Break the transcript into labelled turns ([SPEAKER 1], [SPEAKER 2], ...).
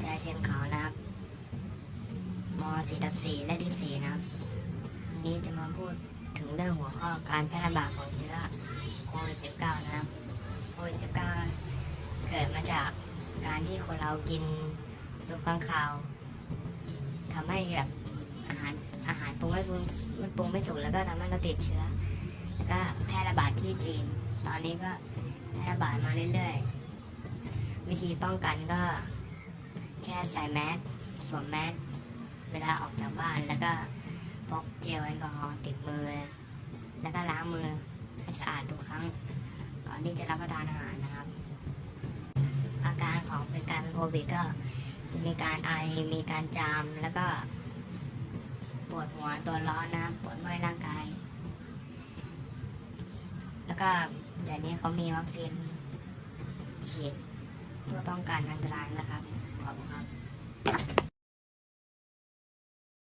[SPEAKER 1] ใจเทียนขาวนะครับมสี่ดับสี่และที่สี่นะครับวันนี้จะมาพูดถึงเรื่องหัวข้อการแพร่ระบาดของเชื้อโควิด -19 นะครับโควิด -19 เกิดมาจากการที่คนเรากินซุปข้างคาวทำให้แบบอาหารอาหารปรุงไม่ปรุงไม่ปรุงไม่สุกแล้วก็ทำให้เราติดเชื้อ แล้วก็แพร่ระบาดที่จีน ตอนนี้ก็แพร่ระบาดมาเรื่อยๆ วิธีป้องกันก็ แค่ใส่แมสสวมแมสเวลาออกจากบ้านแล้วก็พกเจลแอลกอฮอล์ติดมือ แล้วก็ล้างมือให้สะอาดทุกครั้ง ก่อนที่จะรับประทานอาหารนะครับ อาการของเป็นการเป็นโควิดก็จะมีการไอมีการจามแล้วก็ปวดหัวตัวร้อนนะปวดเมื่อยร่างกาย แล้วก็เดี๋ยวนี้เขามีวัคซีนฉีดเพื่อป้องกันอันตรายนะครับขอบคุณ